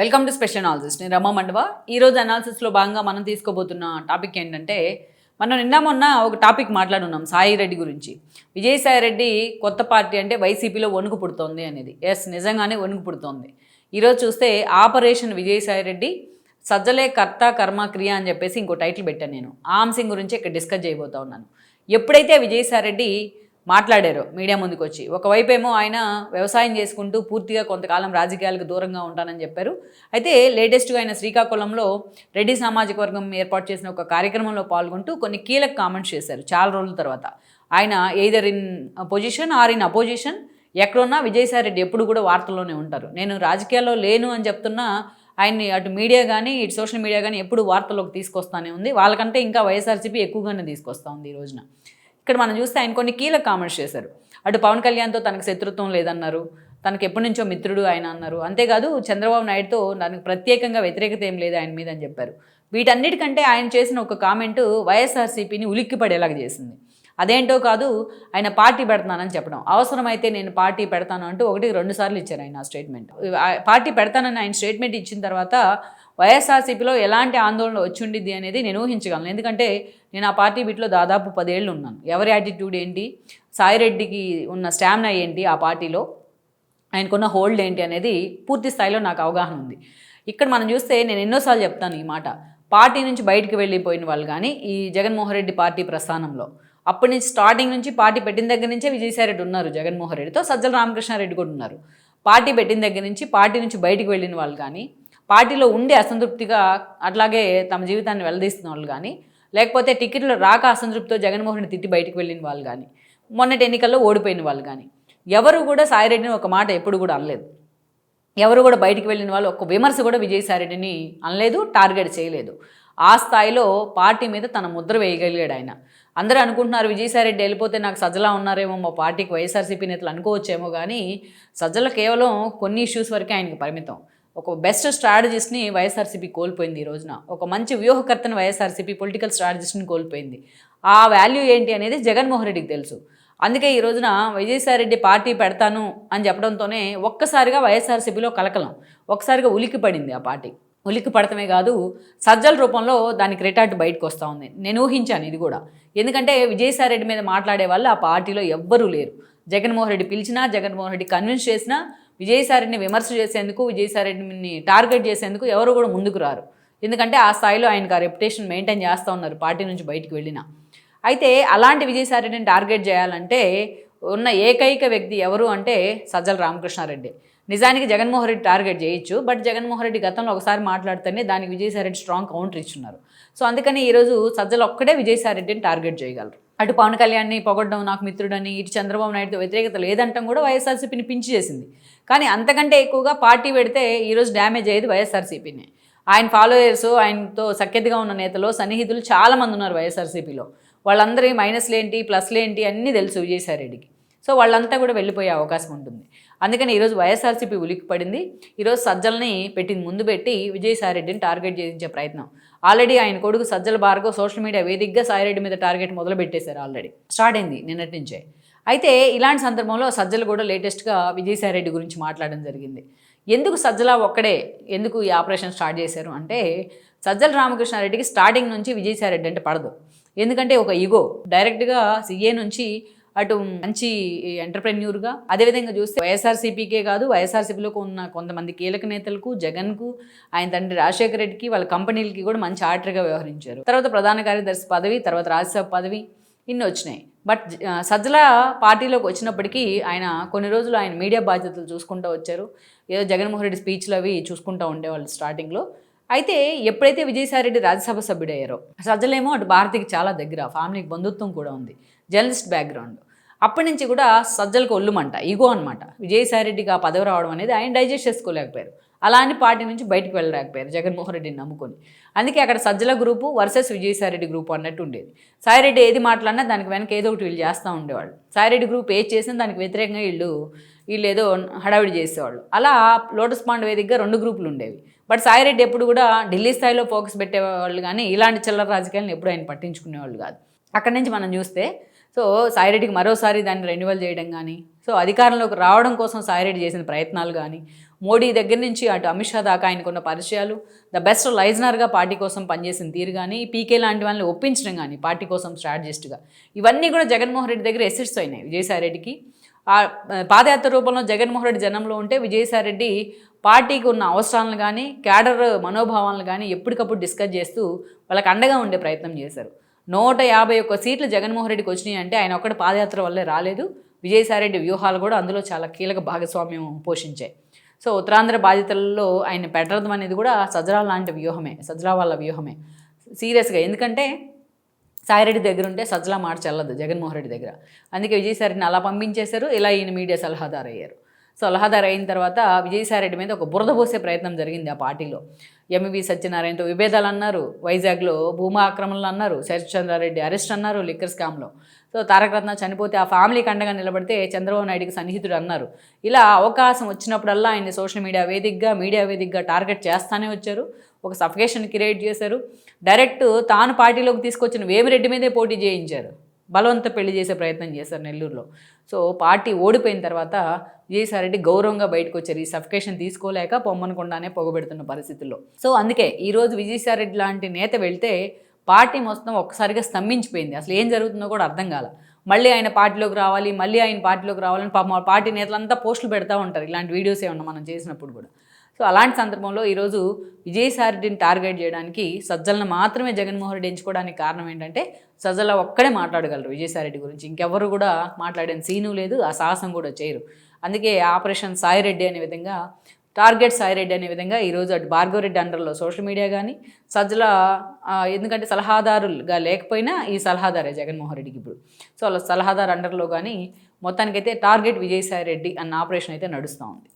Welcome to special analysis నేను రమ మండవ. ఈరోజు అనాలిసిస్లో భాగంగా మనం తీసుకోబోతున్న టాపిక్ ఏంటంటే మనం నిన్న మొన్న ఒక టాపిక్ మాట్లాడున్నాం సాయి రెడ్డి గురించి. విజయసాయి రెడ్డి కొత్త పార్టీ అంటే వైసీపీలో వణుకు పుడుతోంది అనేది. ఎస్ నిజంగానే వణుకు పుడుతోంది. ఈరోజు చూస్తే ఆపరేషన్ విజయసాయి రెడ్డి సజ్జలే కర్త కర్మ క్రియ అని చెప్పేసి ఇంకో టైటిల్ పెట్టాను నేను. ఆమ్ సింగ్ గురించి ఇక్కడ డిస్కస్ చేయబోతా ఉన్నాను. ఎప్పుడైతే విజయసాయి రెడ్డి మాట్లాడారు మీడియా ముందుకు వచ్చి ఒకవైపు ఏమో ఆయన వ్యవసాయం చేసుకుంటూ పూర్తిగా కొంతకాలం రాజకీయాలకు దూరంగా ఉంటానని చెప్పారు. అయితే లేటెస్ట్గా ఆయన శ్రీకాకుళంలో రెడ్డి సామాజిక వర్గం ఏర్పాటు చేసిన ఒక కార్యక్రమంలో పాల్గొంటూ కొన్ని కీలక కామెంట్స్ చేశారు చాలా రోజుల తర్వాత. ఆయన either in position or in opposition ఎక్కడున్నా విజయసాయి రెడ్డి ఎప్పుడు కూడా వార్తల్లోనే ఉంటారు. నేను రాజకీయాల్లో లేను అని చెప్తున్నా ఆయన్ని అటు మీడియా కానీ ఇటు సోషల్ మీడియా కానీ ఎప్పుడు వార్తల్లోకి తీసుకొస్తానే ఉంది. వాళ్ళకంటే ఇంకా వైఎస్ఆర్సీపీ ఎక్కువగానే తీసుకొస్తా ఉంది ఈ రోజున. ఇక్కడ మనం చూస్తే ఆయన కొన్ని కీలక కామెంట్స్ చేశారు. అటు పవన్ కళ్యాణ్తో తనకు శత్రుత్వం లేదన్నారు తనకు ఎప్పటి నుంచో మిత్రుడు ఆయన అన్నారు. అంతేకాదు చంద్రబాబు నాయుడుతో దానికి ప్రత్యేకంగా వ్యతిరేకత ఏం లేదు ఆయన మీద అని చెప్పారు. వీటన్నిటికంటే ఆయన చేసిన ఒక కామెంటు వైఎస్ఆర్సీపీని ఉలిక్కి పడేలాగా చేసింది. అదేంటో కాదు ఆయన పార్టీ పెడతానని చెప్పడం. అవసరమైతే నేను పార్టీ పెడతాను అంటూ ఒకటి రెండు సార్లు ఇచ్చారు ఆయన ఆ స్టేట్మెంట్. ఆ పార్టీ పెడతానని ఆయన స్టేట్మెంట్ ఇచ్చిన తర్వాత వైఎస్ఆర్సీపీలో ఎలాంటి ఆందోళన వచ్చిండిద్ది అనేది నేను ఊహించగలను. ఎందుకంటే నేను ఆ పార్టీ బిట్లో దాదాపు పదేళ్ళు ఉన్నాను. ఎవరి యాటిట్యూడ్ ఏంటి? సాయిరెడ్డికి ఉన్న స్టామినా ఏంటి ఆ పార్టీలో? ఆయనకున్న హోల్డ్ ఏంటి అనేది పూర్తి స్థాయిలో నాకు అవగాహన ఉంది. ఇక్కడ మనం చూస్తే నేను ఎన్నోసార్లు చెప్తాను ఈ మాట. పార్టీ నుంచి బయటకు వెళ్ళిపోయిన వాళ్ళు కానీ ఈ జగన్మోహన్ రెడ్డి పార్టీ ప్రస్థానంలో. అప్పటి నుంచి స్టార్టింగ్ నుంచి పార్టీ పెట్టిన దగ్గర నుంచే విజయసాయిరెడ్డి ఉన్నారు జగన్మోహన్ రెడ్డితో. సజ్జల రామకృష్ణారెడ్డి కూడా ఉన్నారు. పార్టీ పెట్టిన దగ్గర నుంచి పార్టీ నుంచి బయటికి వెళ్ళిన వాళ్ళు కానీ పార్టీలో ఉండి అసంతృప్తిగా అట్లాగే తమ జీవితాన్ని వెళ్ళదీస్తున్న వాళ్ళు కానీ లేకపోతే టికెట్లు రాక అసంతృప్తితో జగన్మోహన్ రెడ్డి తిట్టి బయటకు వెళ్ళిన వాళ్ళు కానీ మొన్నటి ఎన్నికల్లో ఓడిపోయిన వాళ్ళు కానీ ఎవరు కూడా సాయిరెడ్డిని ఒక మాట ఎప్పుడు కూడా అనలేదు. ఎవరు కూడా బయటికి వెళ్ళిన వాళ్ళు ఒక్క విమర్శ కూడా విజయసాయిరెడ్డిని అనలేదు టార్గెట్ చేయలేదు. ఆ స్థాయిలో పార్టీ మీద తన ముద్ర వేయగలిగాడు ఆయన. అందరూ అనుకుంటున్నారు విజయసాయిరెడ్డి వెళ్ళిపోతే నాకు సజ్జలా ఉన్నారేమో మా పార్టీకి వైఎస్ఆర్సీపీ నేతలు అనుకోవచ్చేమో కానీ సజ్జల కేవలం కొన్ని ఇష్యూస్ వరకే ఆయనకి పరిమితం. ఒక బెస్ట్ స్ట్రాటజిస్ట్ని వైఎస్ఆర్సీపీ కోల్పోయింది ఈ రోజున. ఒక మంచి వ్యూహకర్తని వైఎస్ఆర్సీపీ పొలిటికల్ స్ట్రాటజిస్ట్ని కోల్పోయింది. ఆ వాల్యూ ఏంటి అనేది జగన్మోహన్ రెడ్డికి తెలుసు. అందుకే ఈ రోజున విజయసాయిరెడ్డి పార్టీ పెడతాను అని చెప్పడంతోనే ఒక్కసారిగా వైఎస్ఆర్సీపీలో కలకలం. ఒక్కసారిగా ఉలికి పడింది ఆ పార్టీ. ఉలికి పడటమే కాదు సజ్జల రూపంలో దానికి రిటార్ట్ బయటకు వస్తూ ఉంది. నేను ఊహించాను ఇది కూడా. ఎందుకంటే విజయసాయిరెడ్డి మీద మాట్లాడే వాళ్ళు ఆ పార్టీలో ఎవ్వరూ లేరు. జగన్మోహన్ రెడ్డి పిలిచినా జగన్మోహన్ రెడ్డి కన్విన్స్ చేసినా విజయసాయిరెడ్డిని విమర్శ చేసేందుకు విజయసాయిరెడ్డిని టార్గెట్ చేసేందుకు ఎవరు కూడా ముందుకు రారు. ఎందుకంటే ఆ స్థాయిలో ఆయనకు ఆ రెప్యుటేషన్ మెయింటైన్ చేస్తూ ఉన్నారు పార్టీ నుంచి బయటికి వెళ్ళినా. అయితే అలాంటి విజయసాయిరెడ్డిని టార్గెట్ చేయాలంటే ఉన్న ఏకైక వ్యక్తి ఎవరు అంటే సజ్జల రామకృష్ణారెడ్డి. నిజానికి జగన్మోహన్ రెడ్డి టార్గెట్ చేయొచ్చు బట్ జగన్మోహన్ రెడ్డి గతంలో ఒకసారి మాట్లాడితేనే దానికి విజయసాయిరెడ్డి స్ట్రాంగ్ కౌంటర్ ఇచ్చున్నారు. సో అందుకని ఈరోజు సజ్జలు ఒక్కడే విజయసాయిరెడ్డిని టార్గెట్ చేయగలరు. అటు పవన్ కళ్యాణ్ని పొగడ్డం నాకు మిత్రుడని ఇటు చంద్రబాబు నాయుడుతో వ్యతిరేకత లేదంటాం కూడా వైఎస్ఆర్సీపీని పించి చేసింది. కానీ అంతకంటే ఎక్కువగా పార్టీ పెడితే ఈరోజు డ్యామేజ్ అయ్యేది వైఎస్ఆర్సీపీని. ఆయన ఫాలోయర్స్ ఆయనతో సఖ్యతగా ఉన్న నేతలు సన్నిహితులు చాలామంది ఉన్నారు వైఎస్ఆర్సీపీలో. వాళ్ళందరి మైనస్లు ఏంటి ప్లస్లు ఏంటి అన్నీ తెలుసు విజయసాయి రెడ్డికి. సో వాళ్ళంతా కూడా వెళ్ళిపోయే అవకాశం ఉంటుంది. అందుకని ఈరోజు వైఎస్ఆర్సీపీ ఉలిక్కి పడింది. ఈరోజు సజ్జల్ని పెట్టింది ముందు పెట్టి విజయసాయి రెడ్డిని టార్గెట్ చేయించే ప్రయత్నం. ఆల్రెడీ ఆయన కొడుకు సజ్జల భార్గవ్ సోషల్ మీడియా వేదికగా సాయిరెడ్డి మీద టార్గెట్ మొదలు పెట్టేశారు ఆల్రెడీ. స్టార్ట్ అయింది నిన్నటి నుంచే. అయితే ఇలాంటి సందర్భంలో సజ్జలు కూడా లేటెస్ట్గా విజయసాయి రెడ్డి గురించి మాట్లాడడం జరిగింది. ఎందుకు సజ్జల ఒక్కడే ఎందుకు ఈ ఆపరేషన్ స్టార్ట్ చేశారు అంటే సజ్జల రామకృష్ణారెడ్డికి స్టార్టింగ్ నుంచి విజయసాయి రెడ్డి అంటే పడదు. ఎందుకంటే ఒక ఈగో డైరెక్ట్గా సీఏ నుంచి అటు మంచి ఎంటర్ప్రెన్యూర్గా అదేవిధంగా చూస్తే వైఎస్ఆర్సీపీకే కాదు వైఎస్ఆర్సీపీలో ఉన్న కొంతమంది కీలక నేతలకు జగన్కు ఆయన తండ్రి రాజశేఖర రెడ్డికి వాళ్ళ కంపెనీలకి కూడా మంచి ఆర్డర్గా వ్యవహరించారు. తర్వాత ప్రధాన కార్యదర్శి పదవి తర్వాత రాజ్యసభ పదవి ఇన్ని వచ్చినాయి. బట్ సజ్జల పార్టీలోకి వచ్చినప్పటికీ ఆయన కొన్ని రోజులు ఆయన మీడియా బాధ్యతలు చూసుకుంటూ వచ్చారు. ఏదో జగన్మోహన్ రెడ్డి స్పీచ్లు అవి చూసుకుంటూ ఉండేవాళ్ళు స్టార్టింగ్లో. అయితే ఎప్పుడైతే విజయసాయిరెడ్డి రాజ్యసభ సభ్యుడయ్యారో సజ్జలేమో అటు భారతికి చాలా దగ్గర ఫ్యామిలీకి బంధుత్వం కూడా ఉంది జర్నలిస్ట్ బ్యాక్గ్రౌండ్. అప్పటి నుంచి కూడా సజ్జలకు ఒళ్ళుమంట ఈగో అనమాట విజయసాయిరెడ్డికి ఆ పదవి రావడం అనేది ఆయన డైజెస్ట్ చేసుకోలేకపోయారు. అలా అని పార్టీ నుంచి బయటకు వెళ్ళలేకపోయారు జగన్మోహన్ రెడ్డిని నమ్ముకొని. అందుకే అక్కడ Sajjala group versus Vijayasai Reddy group అన్నట్టు ఉండేది. సాయిరెడ్డి ఏది మాట్లాడినా దానికి వెనక ఏదో ఒకటి వీళ్ళు చేస్తూ ఉండేవాళ్ళు. సాయిరెడ్డి గ్రూప్ ఏది చేసినా దానికి వ్యతిరేకంగా వీళ్ళు వీళ్ళు ఏదో హడావిడి చేసేవాళ్ళు. అలా లోటస్ పాండ్ వేదికగా రెండు గ్రూపులు ఉండేవి. బట్ సాయిరెడ్డి ఎప్పుడు కూడా ఢిల్లీ స్థాయిలో ఫోకస్ పెట్టేవాళ్ళు కానీ ఇలాంటి చిల్లర రాజకీయాలను ఎప్పుడు ఆయన పట్టించుకునేవాళ్ళు కాదు. అక్కడి నుంచి మనం చూస్తే సో సాయిరెడ్డికి మరోసారి దాన్ని రెన్యువల్ చేయడం కానీ సో అధికారంలోకి రావడం కోసం సాయిరెడ్డి చేసిన ప్రయత్నాలు కానీ మోడీ దగ్గర నుంచి అటు అమిత్ షా దాకా ఆయనకున్న పరిచయాలు ద బెస్ట్ లైజనర్గా పార్టీ కోసం పనిచేసిన తీరు కానీ పీకే లాంటి వాళ్ళని ఒప్పించడం కానీ పార్టీ కోసం స్ట్రాటజిస్ట్గా. ఇవన్నీ కూడా జగన్మోహన్ రెడ్డి దగ్గర ఎసిడ్స్ అయినాయి విజయసాయి రెడ్డికి. ఆ పాదయాత్ర రూపంలో జగన్మోహన్ రెడ్డి జనంలో ఉంటే విజయసాయి రెడ్డి పార్టీకి ఉన్న అవసరాలను కానీ క్యాడర్ మనోభావాలను కానీ ఎప్పటికప్పుడు డిస్కస్ చేస్తూ వాళ్ళకి అండగా ఉండే ప్రయత్నం చేశారు. నూట యాభై ఒక్క సీట్లు జగన్మోహన్ రెడ్డికి వచ్చినాయి అంటే ఆయన ఒక్కటి పాదయాత్ర వల్లే రాలేదు. విజయసాయిరెడ్డి వ్యూహాలు కూడా అందులో చాలా కీలక భాగస్వామ్యం పోషించాయి. సో ఉత్తరాంధ్ర బాధితులలో ఆయన పెట్టడం అనేది కూడా సజరా లాంటి వ్యూహమే సజరా వాళ్ళ వ్యూహమే. సీరియస్గా ఎందుకంటే సాయిరెడ్డి దగ్గర ఉంటే సజ్జలా మాట చల్లదు జగన్మోహన్ రెడ్డి దగ్గర. అందుకే విజయసాయిరెడ్డిని అలా పంపించేశారు. ఇలా ఈయన మీడియా సలహాదారు అయ్యారు సలహాదారు అయిన తర్వాత విజయసాయిరెడ్డి మీద ఒక బురద పోసే ప్రయత్నం జరిగింది ఆ పార్టీలో. ఎంవి సత్యనారాయణతో విభేదాలు అన్నారు వైజాగ్లో భూమా ఆక్రమణలు అన్నారు శరత్చంద్రారెడ్డి అరెస్ట్ అన్నారు లిక్కర్ స్కామ్లో సో తారక రత్న చనిపోతే ఆ ఫ్యామిలీకి అండగా నిలబడితే చంద్రబాబు నాయుడికి సన్నిహితుడు అన్నారు. ఇలా అవకాశం వచ్చినప్పుడల్లా ఆయన సోషల్ మీడియా వేదికగా మీడియా వేదికగా టార్గెట్ చేస్తానే వచ్చారు. ఒక సఫికేషన్ క్రియేట్ చేశారు. డైరెక్ట్ తాను పార్టీలోకి తీసుకొచ్చిన వేమిరెడ్డి మీదే పోటీ చేయించారు. బలవంత పెళ్ళి చేసే ప్రయత్నం చేశారు నెల్లూరులో. సో పార్టీ ఓడిపోయిన తర్వాత విజయసాయిరెడ్డి గౌరవంగా బయటకు వచ్చారు. ఈ సఫికేషన్ తీసుకోలేక పొమ్మనకుండానే పొగబెడుతున్న పరిస్థితుల్లో. సో అందుకే ఈరోజు విజయసాయిరెడ్డి లాంటి నేత వెళ్తే పార్టీ మొత్తం ఒక్కసారిగా స్తంభించిపోయింది. అసలు ఏం జరుగుతుందో కూడా అర్థం కాల. మళ్ళీ ఆయన పార్టీలోకి రావాలి మళ్ళీ ఆయన పార్టీలోకి రావాలని పార్టీ నేతలంతా పోస్టులు పెడతా ఉంటారు. ఇలాంటి వీడియోస్ ఏమన్నా మనం చేసినప్పుడు కూడా. సో అలాంటి సందర్భంలో ఈరోజు విజయసాయిరెడ్డిని టార్గెట్ చేయడానికి సజ్జలను మాత్రమే జగన్మోహన్ రెడ్డి ఎంచుకోవడానికి కారణం ఏంటంటే సజ్జల ఒక్కడే మాట్లాడగలరు విజయసాయిరెడ్డి గురించి. ఇంకెవరు కూడా మాట్లాడిన సీను లేదు ఆ సాహసం కూడా చేయరు. అందుకే ఆపరేషన్ సాయిరెడ్డి అనే విధంగా టార్గెట్ సాయిరెడ్డి అనే విధంగా ఈరోజు అటు భార్గవరెడ్డి అండర్లో సోషల్ మీడియా కానీ సజ్జల ఎందుకంటే సలహాదారులుగా లేకపోయినా ఈ సలహాదారే జగన్మోహన్ రెడ్డికి ఇప్పుడు. సో అలా సలహాదారు అండర్లో కానీ మొత్తానికైతే టార్గెట్ విజయసాయి రెడ్డి అన్న ఆపరేషన్ అయితే నడుస్తూ ఉంది.